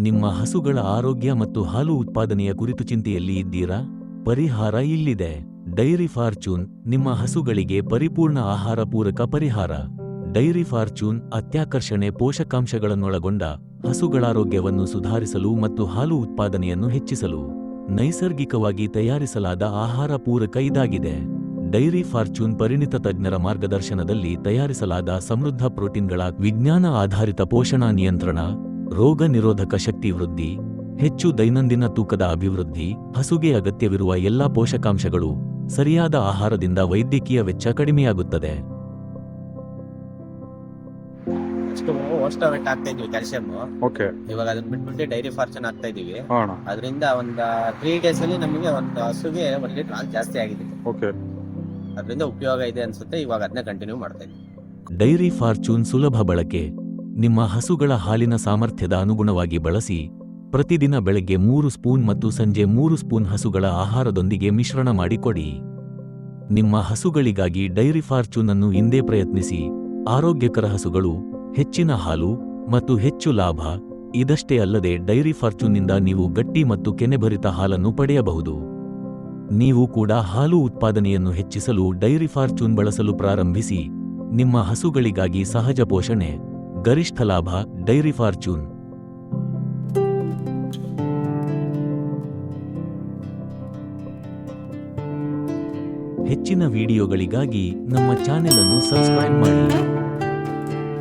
ನಿಮ್ಮ ಹಸುಗಳ ಆರೋಗ್ಯ ಮತ್ತು ಹಾಲು ಉತ್ಪಾದನೆಯ ಕುರಿತು ಚಿಂತೆಯಲ್ಲಿ ಇದ್ದೀರಾ? ಪರಿಹಾರ ಇಲ್ಲಿದೆ. ಡೈರಿ ಫಾರ್ಚೂನ್, ನಿಮ್ಮ ಹಸುಗಳಿಗೆ ಪರಿಪೂರ್ಣ ಆಹಾರ ಪೂರಕ ಪರಿಹಾರ. ಡೈರಿ ಫಾರ್ಚೂನ್ ಅತ್ಯಾಕರ್ಷಣೆ ಪೋಷಕಾಂಶಗಳನ್ನೊಳಗೊಂಡ ಹಸುಗಳಾರೋಗ್ಯವನ್ನು ಸುಧಾರಿಸಲು ಮತ್ತು ಹಾಲು ಉತ್ಪಾದನೆಯನ್ನು ಹೆಚ್ಚಿಸಲು ನೈಸರ್ಗಿಕವಾಗಿ ತಯಾರಿಸಲಾದ ಆಹಾರ ಪೂರಕ ಇದಾಗಿದೆ. ಡೈರಿ ಫಾರ್ಚೂನ್ ಪರಿಣಿತ ತಜ್ಞರ ಮಾರ್ಗದರ್ಶನದಲ್ಲಿ ತಯಾರಿಸಲಾದ ಸಮೃದ್ಧ ಪ್ರೋಟೀನ್ಗಳ ವಿಜ್ಞಾನ ಆಧಾರಿತ ಪೋಷಣಾ ನಿಯಂತ್ರಣ ರೋಗ ನಿರೋಧಕ ಶಕ್ತಿ ವೃದ್ಧಿ ಹೆಚ್ಚು ದೈನಂದಿನ ತೂಕದ ಅಭಿವೃದ್ಧಿ ಹಸುಗೆ ಅಗತ್ಯವಿರುವ ಎಲ್ಲಾ ಪೋಷಕಾಂಶಗಳು ಸರಿಯಾದ ಆಹಾರದಿಂದ ವೈದ್ಯಕೀಯ ವೆಚ್ಚ ಕಡಿಮೆಯಾಗುತ್ತದೆ. ಅಷ್ಟು ಓಸ್ಟೋವೆಟ್ ಆಗ್ತಾ ಇದೀವಿ ಕ್ಯಾಲ್ಸಿಯಂ ಓಕೆ ಇವಾಗ ಅದನ್ನ ಬಿಟ್ಬಿಟ್ಟು ಡೈರಿ ಫಾರ್ಚೂನ್ ಆಗ್ತಾ ಇದೀವಿ ಅಣ್ಣ. ಅದರಿಂದ ಒಂದು ತ್ರೀ ಡೇಸ್ ಅಲ್ಲಿ ನಮಗೆ ಒಂದು ಹಸುಗೆ ಒಂದು ಲೀಟರ್ ಹಾಲು ಜಾಸ್ತಿ ಆಗಿದೆ. ಓಕೆ ಅದರಿಂದ ಉಪಯೋಗ ಇದೆ ಅನ್ಸುತ್ತೆ ಇವಾಗ ಅದನ್ನ ಕಂಟಿನ್ಯೂ ಮಾಡ್ತಾ ಇದ್ವಿ ಡೈರಿ ಫಾರ್ಚೂನ್ ಸುಲಭ ಬಳಕೆ. ನಿಮ್ಮ ಹಸುಗಳ ಹಾಲಿನ ಸಾಮರ್ಥ್ಯದ ಅನುಗುಣವಾಗಿ ಬಳಸಿ, ಪ್ರತಿದಿನ ಬೆಳಗ್ಗೆ ಮೂರು ಸ್ಪೂನ್ ಮತ್ತು ಸಂಜೆ ಮೂರು ಸ್ಪೂನ್ ಹಸುಗಳ ಆಹಾರದೊಂದಿಗೆ ಮಿಶ್ರಣ ಮಾಡಿಕೊಡಿ ನಿಮ್ಮ ಹಸುಗಳಿಗಾಗಿ ಡೈರಿ ಫಾರ್ಚೂನ್ ಅನ್ನು ಇಂದೇ ಪ್ರಯತ್ನಿಸಿ, ಆರೋಗ್ಯಕರ ಹಸುಗಳು, ಹೆಚ್ಚಿನ ಹಾಲು ಮತ್ತು ಹೆಚ್ಚು ಲಾಭ, ಇದಷ್ಟೇ ಅಲ್ಲದೆ ಡೈರಿ ಫಾರ್ಚೂನ್ನಿಂದ ನೀವು ಗಟ್ಟಿ ಮತ್ತು ಕೆನೆಭರಿತ ಹಾಲನ್ನು ಪಡೆಯಬಹುದು. ನೀವು ಕೂಡ ಹಾಲು ಉತ್ಪಾದನೆಯನ್ನು ಹೆಚ್ಚಿಸಲು ಡೈರಿ ಫಾರ್ಚೂನ್ ಬಳಸಲು ಪ್ರಾರಂಭಿಸಿ, ನಿಮ್ಮ ಹಸುಗಳಿಗಾಗಿ ಸಹಜ ಪೋಷಣೆ. ಗರಿಷ್ಠ ಲಾಭ ಡೈರಿ ಫಾರ್ಚೂನ್. ಹೆಚ್ಚಿನ ವಿಡಿಯೋಗಳಿಗಾಗಿ ನಮ್ಮ ಚಾನೆಲ್ ಅನ್ನು ಸಬ್ಸ್ಕ್ರೈಬ್ ಮಾಡಿ.